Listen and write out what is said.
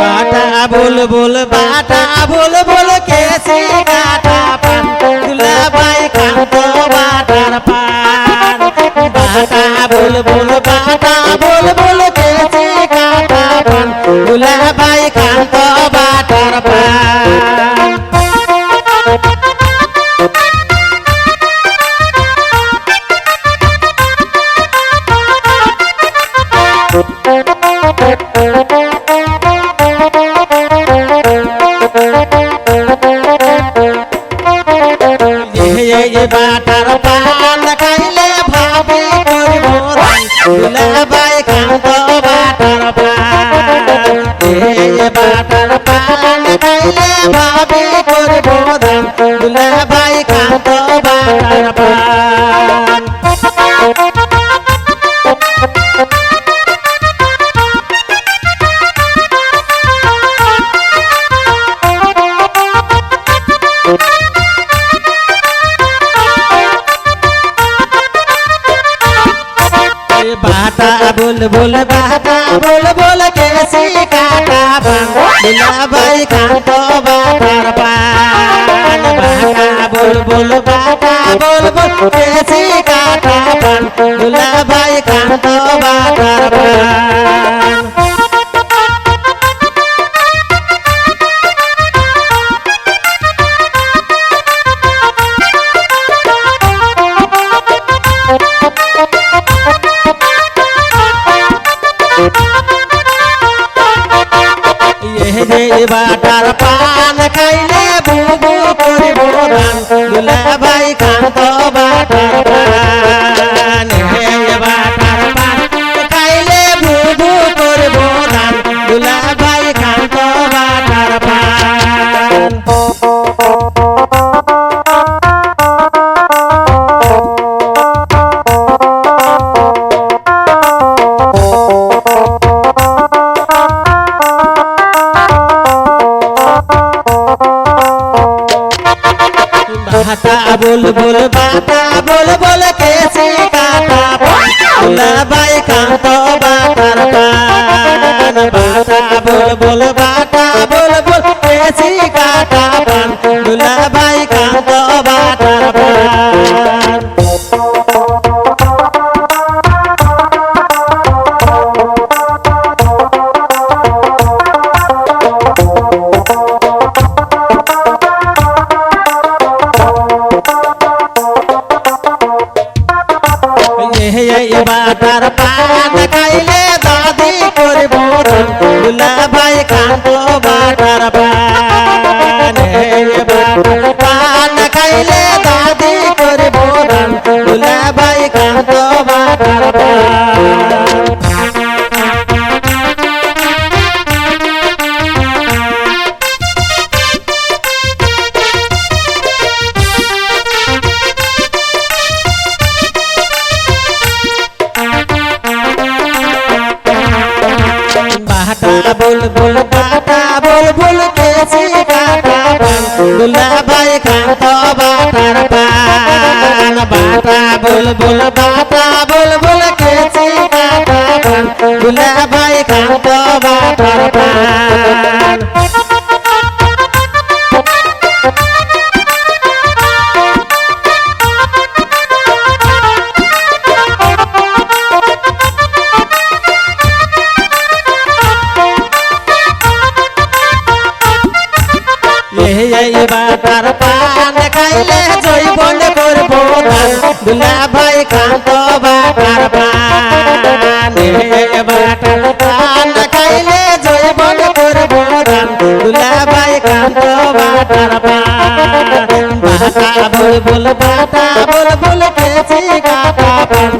बाटा बोल बोल, बाटा बोल बोल, कैसे गाटा पान। दूल्हा भाई कांतो बाटा पान। बाटा बोल बोल, बाटा बोल बोल বাটার পান খাইলে ভাবি করব দুলাভাই কান্ত বাটার পান। এই বাটার পান খাইলে ভাবি করব দুলাভাই কান্ত বাটার পান। बाटा, बोल बोल, बाटा, बोल बोल, कैसी काटा दुला भाई काटो बाटर पान बाटा, बोल बोल, बाटा, बोल बोल, कैसी काटा पान भाई काटो बाटर पान বাটার পান খাইলে বুবু করিব গান দুলা ভাই খান তো বাটার হাতা বল বল বাতা বল বল কেসে কাতা বল বাই কাতা ये ये बाटार पान खाइले दादी करब दुला भाइ कान्तो बाटार पान ये बाटार पान खाइले दादी करब दुला ফুল কাটা বুলবুল কেছি কাটা দুলা ভাই কাটা বাটার পান। বাটা বুলবুল বাটা বুলবুল কেছি কাটা দুলা পান। পান খাইলে জৈবন করব দুলা ভাই কান্ত বাটার পান বাটার পান খাইলে জৈবন করব দুলা ভাই কান্ত বাটার পান বাটা বল বল বাটা বুলবুল কাটা পান